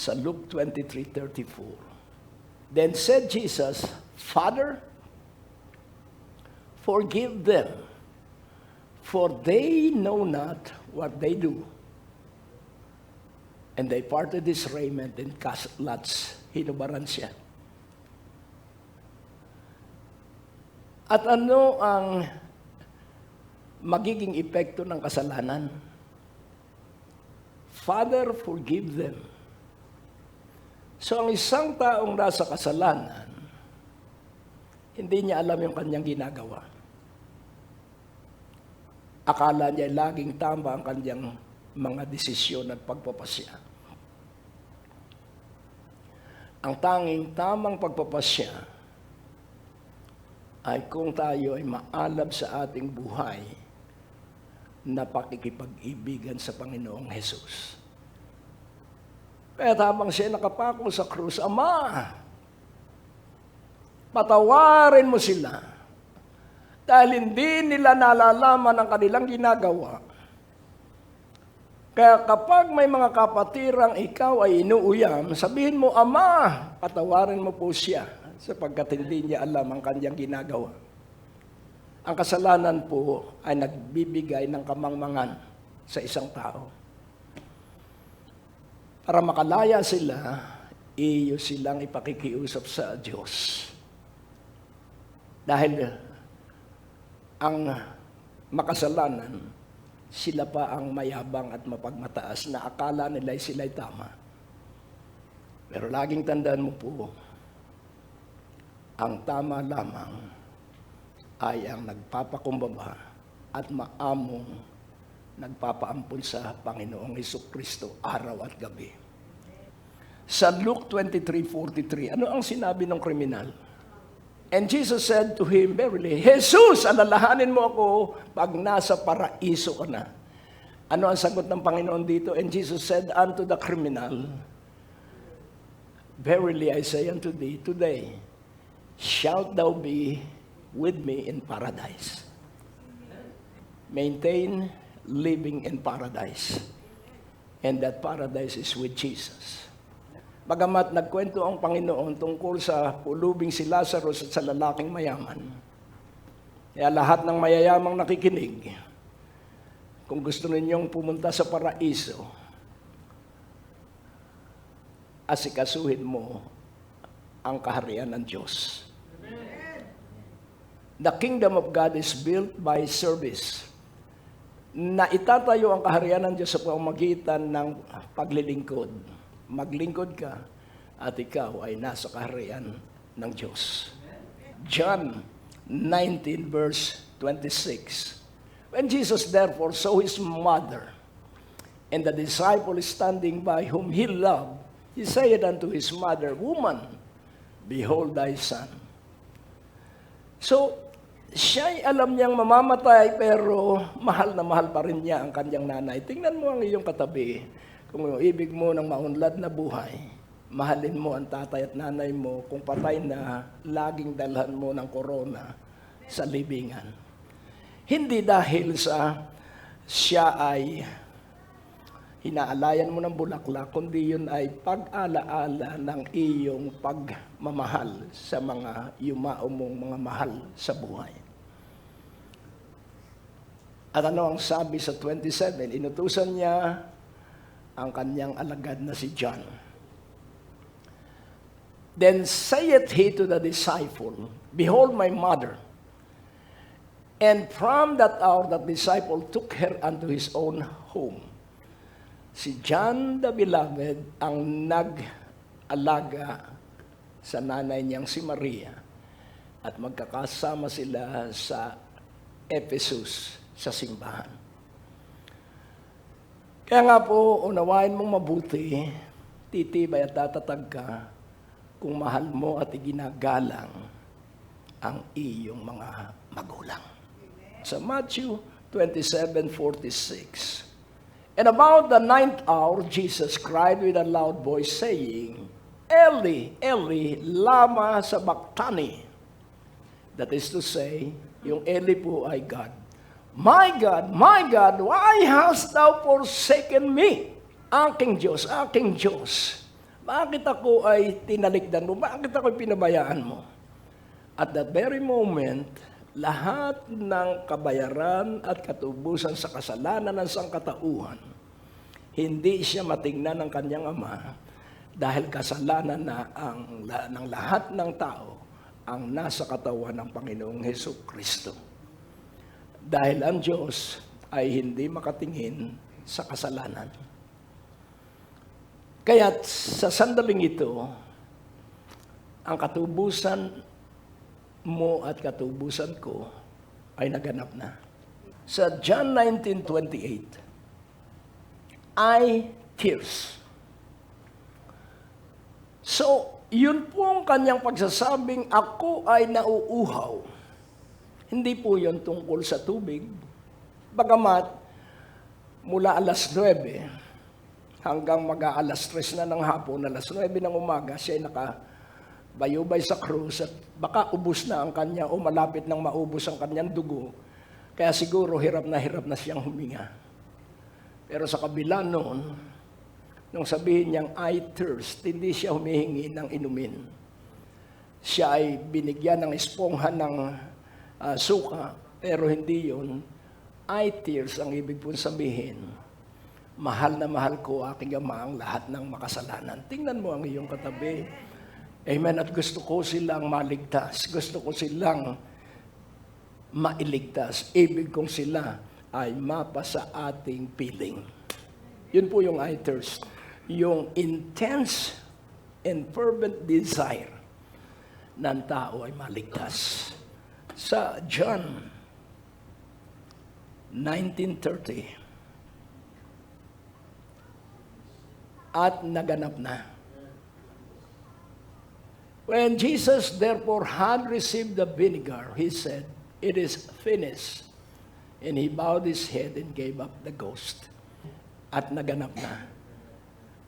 sa Luke 23:34. Then said Jesus, Father, forgive them, for they know not what they do. And they parted his raiment and cast lots. Hinubaran siya. At ano ang magiging epekto ng kasalanan? Father, forgive them. So ang isang taong nasa kasalanan, hindi niya alam yung kanyang ginagawa. Akala niya laging tama ang kanyang mga desisyon at pagpapasya. Ang tanging tamang pagpapasya ay kung tayo ay maalab sa ating buhay na pakikipag-ibigan sa Panginoong Hesus. Kaya habang siya nakapako sa krus, Ama, patawarin mo sila dahil hindi nila nalalaman ang kanilang ginagawa. Kaya kapag may mga kapatirang ikaw ay inuuyam, sabihin mo, Ama, patawarin mo po siya sapagkat hindi niya alam ang kanyang ginagawa. Ang kasalanan po ay nagbibigay ng kamangmangan sa isang tao. Para makalaya sila, iyo silang ipakikiusap sa Diyos. Dahil ang makasalanan, sila pa ang mayabang at mapagmataas na akala nila sila'y tama. Pero laging tandaan mo po, ang tama lamang ay ang nagpapakumbaba at maamong nagpapaampun sa Panginoong Kristo araw at gabi. Sa Luke 23:43, ano ang sinabi ng kriminal? And Jesus said to him, Verily, Jesus, alalahanin mo ako pag nasa paraiso ka na. Ano ang sagot ng Panginoon dito? And Jesus said unto the criminal, Verily I say unto thee, today shalt thou be with me in paradise. Maintain living in paradise. And that paradise is with Jesus. Bagamat nagkwento ang Panginoon tungkol sa pulubing si Lazarus at sa lalaking mayaman. Kaya lahat ng mayayamang nakikinig, kung gusto ninyong pumunta sa paraiso, asikasuhin mo ang kaharian ng Diyos. The kingdom of God is built by service. Na itatayo ang kaharian ng Diyos sa pamamagitan ng paglilingkod. Maglingkod ka at ikaw ay nasa kaharian ng Diyos. John 19 verse 26. When Jesus therefore saw his mother and the disciple standing by whom he loved, he said unto his mother, Woman, behold thy son. So, siya'y alam niyang mamamatay pero mahal na mahal pa rin niya ang kanyang nanay. Tingnan mo ang iyong katabi. Kung ibig mo ng maunlad na buhay, mahalin mo ang tatay at nanay mo. Kung patay na, laging dalhan mo ng korona sa libingan. Hindi dahil sa siya ay hinaalayan mo ng bulaklak, kundi yun ay pag-alaala ng iyong pagmamahal sa mga yumao mong mga mahal sa buhay. At ano ang sabi sa 27? Inutusan niya ang kanyang alagad na si John. Then saith he to the disciple, Behold my mother. And from that hour that disciple took her unto his own home. Si John the Beloved ang nag-alaga sa nanay niyang si Maria at magkakasama sila sa Ephesus sa simbahan. Kaya nga po, unawain mong mabuti, titibay at tatatag ka kung mahal mo at iginagalang ang iyong mga magulang. Sa Matthew 27:46. And about the ninth hour, Jesus cried with a loud voice, saying, Eli, Eli, lama sabachthani. That is to say, yung Eli po ay God. My God, my God, why hast thou forsaken me? Aking Diyos, aking Diyos, Bakit ako ay tinalikdan mo? Bakit ako ay pinabayaan mo? At that very moment, lahat ng kabayaran at katubusan sa kasalanan ng sangkatauhan, hindi siya matingnan ng kanyang ama dahil kasalanan na ang ng lahat ng tao ang nasa katawan ng Panginoong Heso Kristo. Dahil ang Diyos ay hindi makatingin sa kasalanan. Kaya sa sandaling ito, ang katubusan mo at katubusan ko ay naganap na. Sa John 19.28, I tears. So, yun po ang kanyang pagsasabing, ako ay nauuhaw. Hindi po yun tungkol sa tubig. Bagamat, mula alas 9 hanggang mag-aalas 3 na ng hapon, alas 9 ng umaga, siya ay nakabayubay sa krus at baka ubus na ang kanya o malapit nang maubos ang kanyang dugo. Kaya siguro hirap na hirap na siyang huminga. Pero sa kabila noon, nung sabihin niyang I thirst, hindi siya humihingi ng inumin. Siya ay binigyan ng espongha ng ah, suka, pero hindi yun. I tears ang ibig pong sabihin. Mahal na mahal ko aking ama ang lahat ng makasalanan. Tingnan mo ang iyong katabi. Amen. At gusto ko silang maligtas. Gusto ko silang mailigtas. Ibig kong sila ay mapa sa ating piling. Yun po yung I thirst. Yung intense and fervent desire ng tao ay maligtas. Sa John 1930, at naganap na. When Jesus therefore had received the vinegar, he said, It is finished. And he bowed his head and gave up the ghost. At naganap na.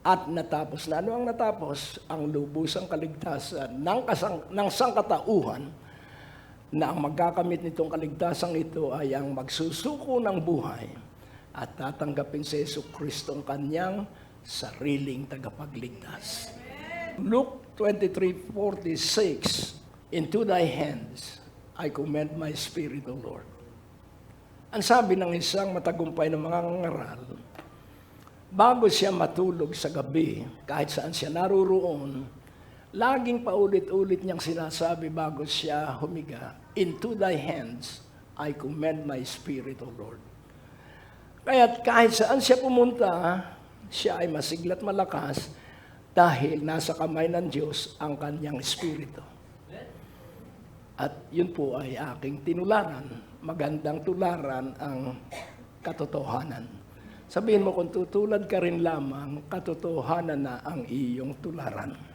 At natapos na. Ano ang natapos? Ang lubusang kaligtasan ng, kasang, ng sangkatauhan na ang magkakamit nitong kaligtasan ito ay ang magsusuko ng buhay at tatanggapin si Yesu Kristo ang kanyang sariling tagapagligtas. Luke 23:46 Into thy hands I commend my spirit, O Lord. Ang sabi ng isang matagumpay na mga ngaral, bago siya matulog sa gabi, kahit saan siya naroroon, laging paulit-ulit niyang sinasabi bago siya humiga, Into thy hands I commend my spirit, O Lord. Kaya kahit saan siya pumunta, siya ay masiglat malakas dahil nasa kamay ng Diyos ang kanyang espiritu. At yun po ay aking tinularan. Magandang tularan ang katotohanan. Sabihin mo kung tutulad ka rin lamang, katotohanan na ang iyong tularan.